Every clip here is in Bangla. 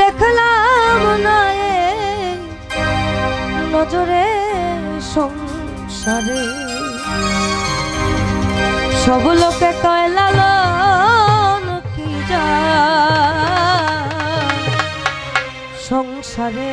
দেখলাম না নজরে সংসারে। সব লোকে কয়লাল কি যা সংসারে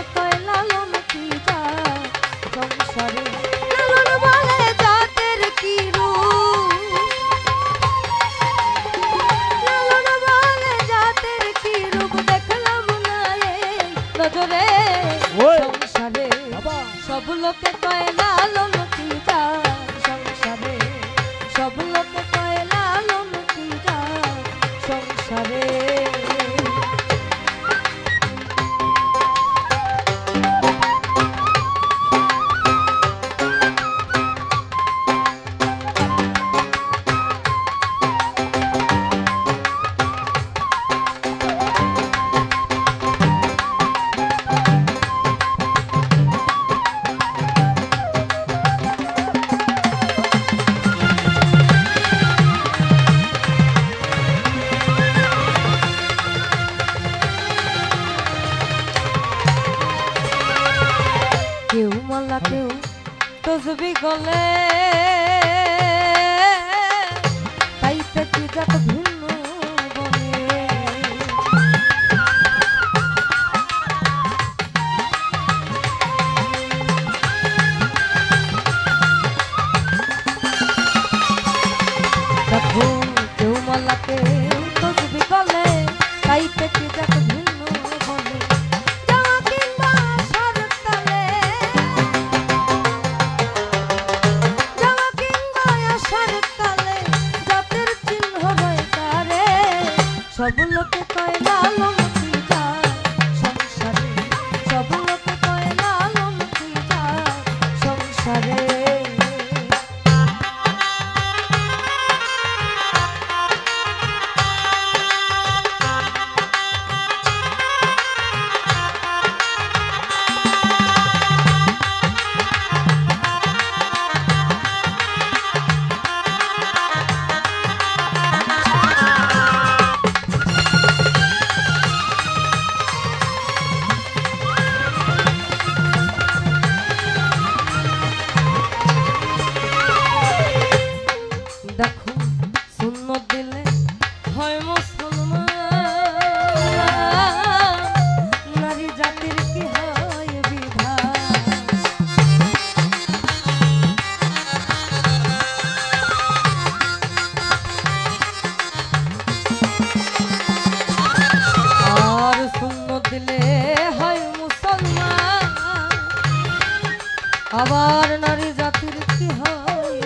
কমলাকে তো কলে তাই পেটি আবার নারী জাতির কি হয়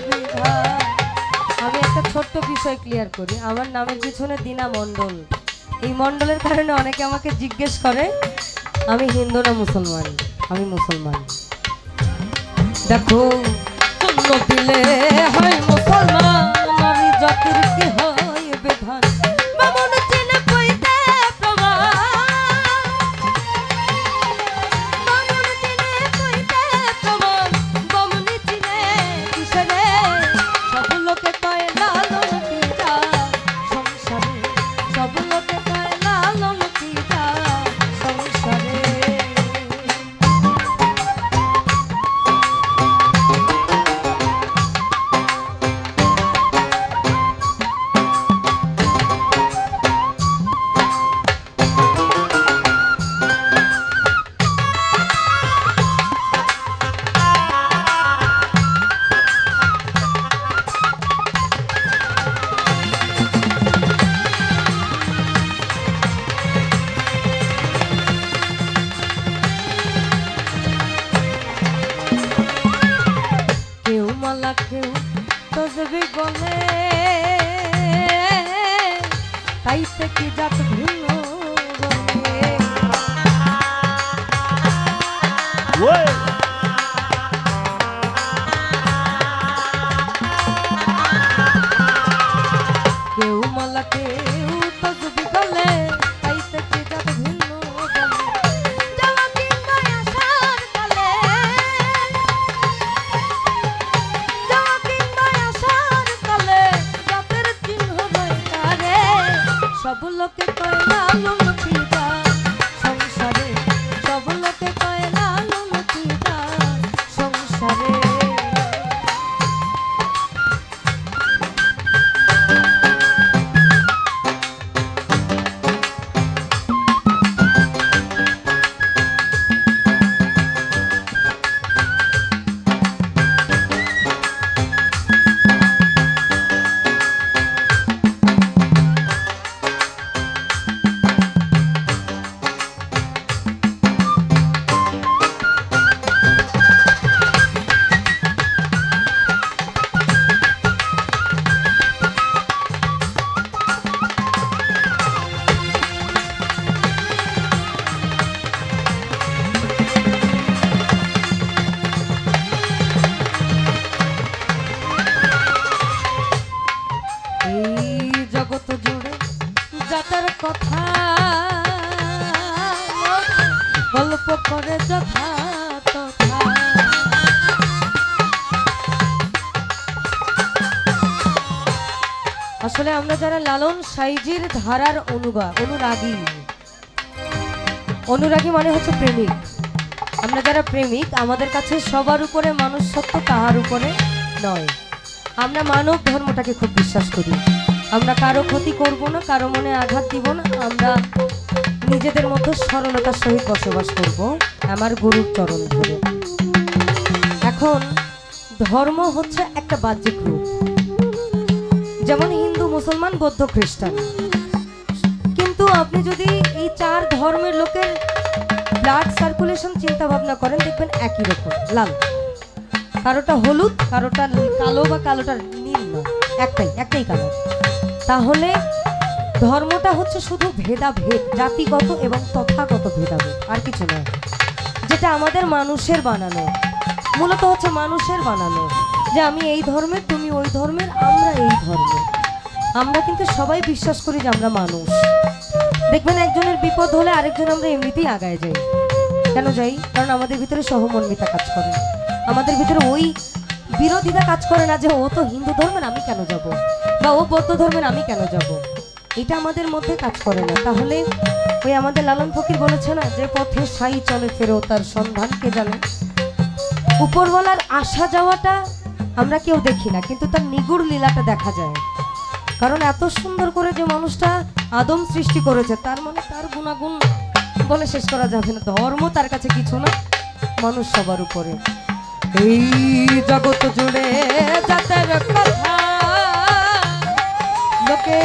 আমি একটা ছোট্ট বিষয় ক্লিয়ার করি। আমার নামের পিছনে দিনা মণ্ডল। এই মন্ডলের কারণে অনেকে আমাকে জিজ্ঞেস করে, আমি হিন্দু না মুসলমান? আমি মুসলমান। দেখো দিলে হয় মুসলমান। নারী জাতির কি হয় তসবি বলে তাই থেকে যাত ভিন্ন? গল্প যথা তথা। আসলে আমরা যারা লালন সাইজির ধারার অনুগা অনুরাগী। অনুরাগী মানে হচ্ছে প্রেমিক। আমরা যারা প্রেমিক, আমাদের কাছে সবার উপরে মানুষ সত্য তাহার উপরে নয়। আমরা মানব ধর্মটাকে খুব বিশ্বাস করি। আমরা কারও ক্ষতি করব না, কারও মনে আঘাত দিব না। আমরা নিজেদের মধ্যে সরলতার সহিত বসবাস করব, আমার গুরুর চরণ ধরে। এখন ধর্ম হচ্ছে একটা বাহ্যিক রূপ। যেমন হিন্দু, মুসলমান, বৌদ্ধ, খ্রিস্টান। কিন্তু আপনি যদি এই চার ধর্মের লোকের ব্লাড সার্কুলেশন চিন্তা ভাবনা করেন, দেখবেন একই রকম, লাল। কারোটা হলুদ, কারোটা কালো বা কালোটা নীল না একটাই একটাই কালার। তাহলে ধর্মটা হচ্ছে শুধু ভেদাভেদ, জাতিগত এবং তথাগত ভেদাভেদ, আর কিছু নয়। যেটা আমাদের মানুষের বানানো। মূলত হচ্ছে মানুষের বানানো। যে আমি এই ধর্মের, তুমি ওই ধর্মের, আমরা এই ধর্মের আমরা কিন্তু সবাই বিশ্বাস করি যে আমরা মানুষ। দেখবেন একজনের বিপদ হলে আরেকজন আমরা এমনিতেই আগায় যাই। কেন যাই? কারণ আমাদের ভিতরে সহমর্মিতা কাজ করে। আমাদের ভিতরে ওই বিরোধিতা কাজ করে না যে ও তো হিন্দু ধর্মের, আমি কেন যাব? বা ও বৌদ্ধ ধর্মের, আমি কেন যাব? এটা আমাদের মধ্যে কাজ করে না। তাহলে ওই আমাদের লালন ফকির বলেছে না, যে পথে সাই চলে ফেরো, তার সন্ধান কে জানে? উপরওয়ালার আসা যাওয়াটা আমরা কেউ দেখি না, কিন্তু তার নিগুড় লীলাটা দেখা যায়। কারণ এত সুন্দর করে যে মানুষটা আদম সৃষ্টি করেছে, তার মানে তার গুণাগুণ বলে শেষ করা যাবে না। ধর্ম তার কাছে কিছু না, মানুষ সবার উপরে। এই জগৎ জুড়ে যাদের কথা, লোকে